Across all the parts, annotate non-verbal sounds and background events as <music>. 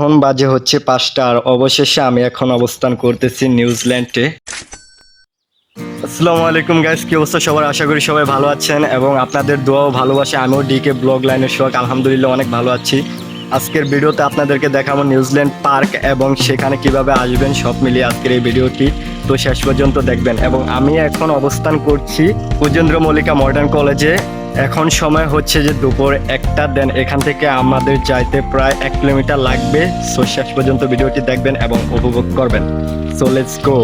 এখন বাজে হচ্ছে পাঁচটা আর অবশেষে আমি এখন অবস্থান করতেছি নিউজিল্যান্ডে। আসসালামু আলাইকুম গাইজ কি অবস্থা সবার? আশা করি সবাই ভালো আছেন এবং আপনাদের দোয়াও ভালোবাসে। আমিও ডিকে ব্লগ লাইনের শখ আলহামদুলিল্লাহ অনেক ভালো আছি। আজকের ভিডিওতে আপনাদেরকে দেখাবো নিউজিল্যান্ড পার্ক এবং সেখানে কীভাবে আসবেন, সব মিলিয়ে আজকের এই ভিডিওটি। তো শেষ পর্যন্ত দেখবেন। এবং আমি এখন অবস্থান করছি উজেন্দ্র মল্লিকা মডার্ন কলেজে। এখন সময় হচ্ছে যে দুপুর একটা দেন এখান থেকে আমাদের যাইতে প্রায় এক কিলোমিটার লাগবে। সো শেষ পর্যন্ত ভিডিওটি দেখবেন এবং উপভোগ করবেন। সো লেটস গো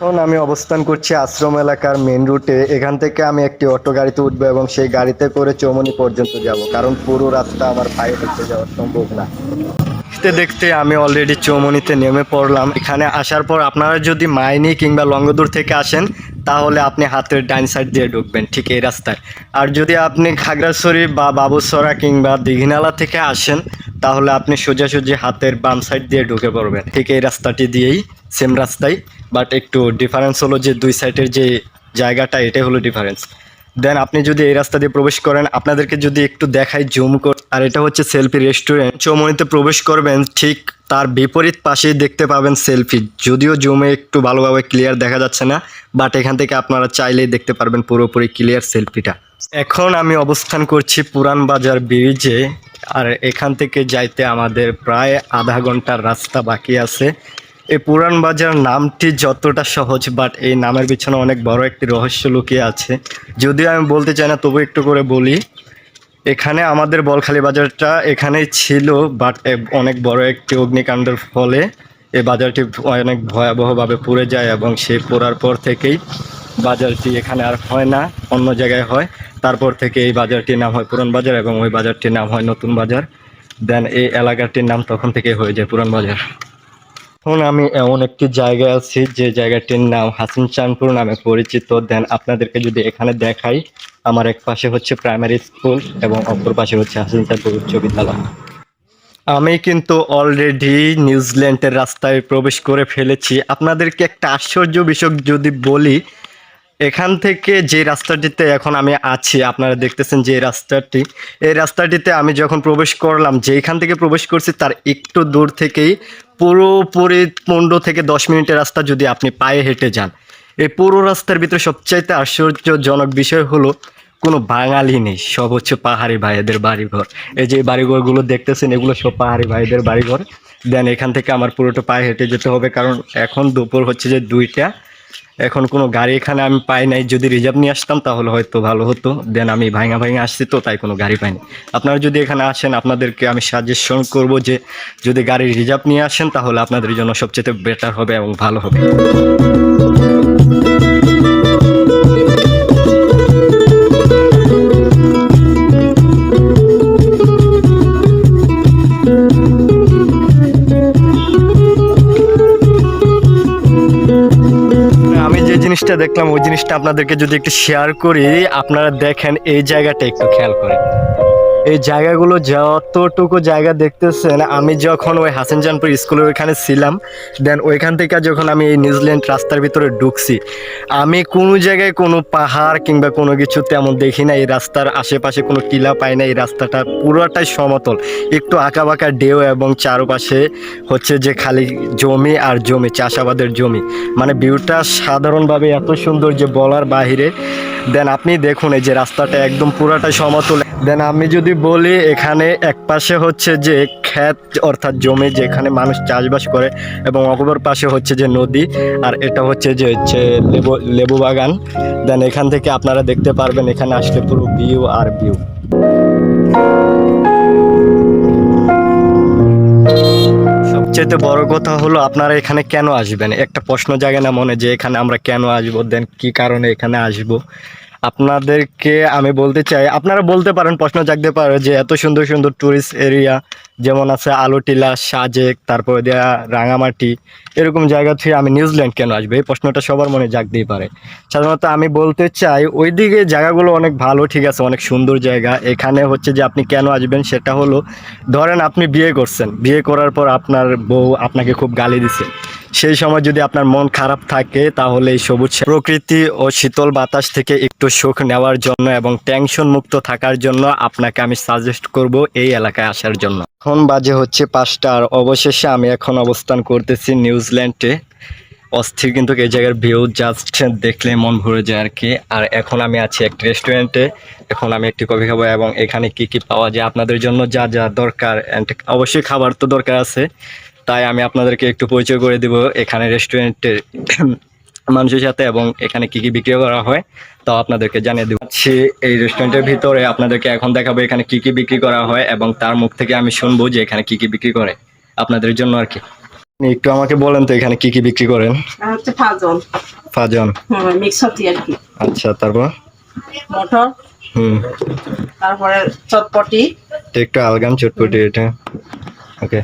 এখন আমি অবস্থান করছি আশ্রম এলাকার মেন রুটে এখান থেকে আমি একটি অটো গাড়িতে উঠবো এবং সেই গাড়িতে করে চৌমনি পর্যন্ত যাব। কারণ পুরো রাস্তা আমার পায়ে হেঁটে যাওয়া সম্ভব না। দেখতে দেখতে আমি অলরেডি চৌমনিতে নেমে পড়লাম। এখানে আসার পর আপনারা যদি মাইনি কিংবা লঙ্গদূর থেকে আসেন, তাহলে আপনি হাতের ডাইন সাইড দিয়ে ঢুকবেন, ঠিক এই রাস্তায়। আর যদি আপনি খাগড়াছড়ি বা বাবুসরা কিংবা দীঘিনালা থেকে আসেন, তাহলে আপনি সোজাসুজি হাতের বাম সাইড দিয়ে ঢুকে পড়বেন। ঠিক এই রাস্তাটি দিয়েই সেম রাস্তায় বাট একটু ডিফারেন্স হলো যে দুই সাইডের যে জায়গাটা, এটাই হলো ডিফারেন্স দেন আপনি যদি এই রাস্তা দিয়ে প্রবেশ করেন, আপনাদেরকে যদি একটু দেখাই জুম কর আর এটা হচ্ছে সেলফি রেস্টুরেন্ট চৌমনিতে প্রবেশ করবেন, ঠিক তার বিপরীত পাশেই দেখতে পাবেন সেলফি যদিও জুমে একটু ভালোভাবে ক্লিয়ার দেখা যাচ্ছে না বাট এখান থেকে আপনারা চাইলেই দেখতে পারবেন পুরোপুরি ক্লিয়ার সেলফিটা এখন আমি অবস্থান করছি পুরান বাজার ব্রিজে আর এখান থেকে যাইতে আমাদের প্রায় আধা ঘণ্টার রাস্তা বাকি আছে। এই পুরান বাজার নামটি যতটা সহজ বাট এই নামের পিছনে অনেক বড় একটি রহস্য লুকিয়ে আছে। যদিও আমি বলতে চাই না, তবু একটু করে বলি। এখানে আমাদের বলখালি বাজারটা এখানেই ছিল বাট অনেক বড় একটি অগ্নিকাণ্ডের ফলে এই বাজারটি অনেক ভয়াবহভাবে পুড়ে যায় এবং সেই পোড়ার পর থেকেই বাজারটি এখানে আর হয় না, অন্য জায়গায় হয়। তারপর থেকে এই বাজারটির নাম হয় পুরান বাজার এবং ওই বাজারটির নাম হয় নতুন বাজার। দেন এই এলাকাটির নাম তখন থেকে হয়ে যায় পুরান বাজার। এখন আমি এমন একটি জায়গায় আছি, যে জায়গাটির নাম হাসিন চাঁদপুর নামে পরিচিত। দেন আপনাদেরকে যদি এখানে দেখাই, আমার এক পাশে হচ্ছে প্রাইমারি স্কুল এবং অপর পাশে হচ্ছে হাসিন চাঁদপুর উচ্চ বিদ্যালয়। আমি কিন্তু অলরেডি নিউজিল্যান্ডের রাস্তায় প্রবেশ করে ফেলেছি। আপনাদেরকে একটা আশ্চর্য বিষয় যদি বলি, এখান থেকে যে রাস্তাটিতে এখন আমি আছি, আপনারা দেখতেছেন যে রাস্তাটি। এই রাস্তাটিতে আমি যখন প্রবেশ করলাম যেখান থেকে প্রবেশ করছি, তার একটু দূর থেকেই পুরোপুরি পনেরো থেকে দশ মিনিটের রাস্তা যদি আপনি পায়ে হেঁটে যান, এই পুরো রাস্তার ভিতরে সবচাইতে আশ্চর্যজনক বিষয় হলো কোনো বাঙালি নেই, সব হচ্ছে পাহাড়ি ভাইদের বাড়িঘর। এই যে বাড়িঘরগুলো দেখতেছেন, এগুলো সব পাহাড়ি ভাইদের বাড়িঘর। দেন এখান থেকে আমার পুরোটা পায়ে হেঁটে যেতে হবে, কারণ এখন দুপুর হচ্ছে যে দুইটা। এখন কোনো গাড়ি এখানে আমি পাই নাই। যদি রিজার্ভ নিয়ে আসতাম তাহলে হয়তো ভালো হতো। দেন আমি ভাঙা ভাঙা আসছি তো, তাই কোনো গাড়ি পাইনি। আপনারা যদি এখানে আসেন, আপনাদেরকে আমি সাজেশন করব যে, যদি গাড়ি রিজার্ভ নিয়ে আসেন তাহলে আপনাদের জন্য সবচেয়ে বেটার হবে এবং ভালো হবে। জিনিসটা দেখলাম, ওই জিনিসটা আপনাদেরকে যদি একটু শেয়ার করি, আপনারা দেখেন এই জায়গাটা একটু খেয়াল করেন। এই জায়গাগুলো যতটুকু জায়গা দেখতেছেন, আমি যখন ওই হাসানজানপুর স্কুলের ওইখানে ছিলাম দেন ওইখান থেকে যখন আমি এই নিউজিল্যান্ড রাস্তার ভিতরে ঢুকছি, আমি কোনো জায়গায় কোনো পাহাড় কিংবা কোনো কিছু তেমন দেখি না, এই রাস্তার আশেপাশে কোনো টিলা পাই না, এই রাস্তাটা পুরোটাই সমতল, একটু আঁকা বাঁকা ঢেউ এবং চারপাশে হচ্ছে যে খালি জমি আর জমি, চাষাবাদের জমি মানে ভিউটা সাধারণভাবে এত সুন্দর যে বলার বাহিরে দেন আপনি দেখুন এই যে রাস্তাটা একদম পুরাটাই সমতল দেন আমি যদি বলি, এখানে এক পাশে হচ্ছে যে ক্ষেত, অর্থাৎ জমি যেখানে মানুষ চাষবাস করে এবং অপর পাশে হচ্ছে যে নদী, আর এটা হচ্ছে যে হচ্ছে লেবু লেবু বাগান। দেন এখান থেকে আপনারা দেখতে পারবেন, এখানে আসলে পুরো ভিউ আর ভিউ সবচেয়ে বড় কথা হলো, আপনারা এখানে কেন আসবেন? একটা প্রশ্ন জাগে না মনে যে এখানে আমরা কেন আসব দেন কি কারণে এখানে আসব? আপনাদেরকে আমি বলতে চাই, আপনারা বলতে পারেন, প্রশ্ন জাগতে পারে যে এত সুন্দর সুন্দর ট্যুরিস্ট এরিয়া যেমন আছে আলোটিলা, সাজেক, তারপরে দেয়া রাঙামাটি, এরকম জায়গা থেকে আমি নিউজিল্যান্ড কেন আসব? এই প্রশ্নটা সবার মনে জাগতেই পারে। সাধারণত আমি বলতে চাই, ওইদিকে জায়গাগুলো অনেক ভালো, ঠিক আছে, অনেক সুন্দর জায়গা। এখানে হচ্ছে যে আপনি কেন আসবেন সেটা হলো, ধরেন আপনি বিয়ে করছেন, বিয়ে করার পর আপনার বউ আপনাকে খুব গালি দিছে। সেই সময় যদি আপনার মন খারাপ থাকে, তাহলে এই সবুজ প্রকৃতি ও শীতল বাতাস থেকে একটু সুখ নেওয়ার জন্য এবং টেনশন মুক্ত থাকার জন্য আপনাকে আমি সাজেস্ট করব এই এলাকায় আসার জন্য। এখন বাজে হচ্ছে পাঁচটা আর অবশেষে আমি এখন অবস্থান করতেছি নিউজিল্যান্ডে। অস্থির কিন্তু এই জায়গার ভিউ জাস্ট দেখলে মন ভরে যায় আর কি। আর এখন আমি আছি একটি রেস্টুরেন্টে। এখন আমি একটি কফি খাব এবং এখানে কি কি পাওয়া যায় আপনাদের জন্য যা যা দরকার। And অবশ্যই খাবার তো দরকার আছে। তাই আমি আপনাদেরকে একটু পরিচয় করে দিব এখানে রেস্টুরেন্টের <clears throat> মানুষের সাথে এবং এখানে কি কি বিক্রি করা হয় তাও আপনাদেরকে জানিয়ে দেবো। আচ্ছা, এই রেস্টুরেন্টের ভিতরে আপনাদেরকে এখন দেখাবো এখানে কি কি বিক্রি করা হয় এবং তার মুখ থেকে আমি শুনব যে এখানে কি কি বিক্রি করে আপনাদের জন্য আর কি। একটু আমাকে বলেন তো এখানে কি কি বিক্রি করেন? হচ্ছে ফাজন। ফাজন? মিক্স সবজি আর কি। আচ্ছা তারপর? মটর। হুম। তারপরে চটপটি। একটু আলগাম চটপটি এটা। ওকে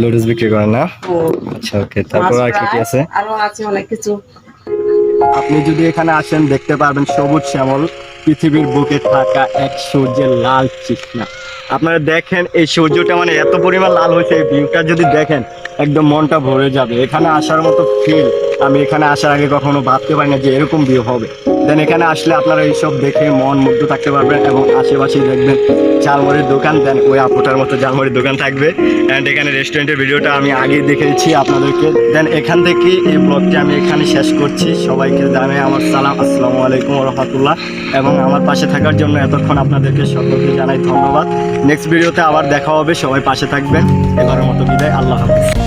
লুডুস বিক্রি করেন না? আচ্ছা ওকে তারপর আর কি কি আছে? আরও আছে অনেক কিছু। আপনি যদি এখানে আসেন দেখতে পারবেন সবুজ শ্যামল পৃথিবীর বুকে থাকা এক সূর্যের লাল চিকনা আপনারা দেখেন এই সূর্যটা মানে এত পরিমাণ লাল হয়েছে এই ভিউটা যদি দেখেন একদম মনটা ভরে যাবে। এখানে আসার মতো ফিল আমি এখানে আসার আগে কখনো ভাবতে পারি না যে এরকম ভিউ হবে। দেন এখানে আসলে আপনারা এইসব দেখে মন মুগ্ধ থাকতে পারবেন এবং আশেপাশে দেখবেন ঝালমুড়ির দোকান। দেন ওই আপুটার মতো ঝালমুড়ির দোকান থাকবে। অ্যান্ড এখানে রেস্টুরেন্টের ভিডিওটা আমি আগে দেখেছি আপনাদেরকে। দেন এখান থেকে এই ব্লগটি আমি এখানে শেষ করছি। সবাইকে জানাই আমার সালাম। আসসালামু আলাইকুম রহমতুল্লাহ। এবং আমার পাশে থাকার জন্য এতক্ষণ আপনাদেরকে সকলকে জানাই ধন্যবাদ। নেক্সট ভিডিওতে আবার দেখা হবে। সবাই পাশে থাকবেন। এবারের মতো বিদায়। আল্লাহ হাফিজ।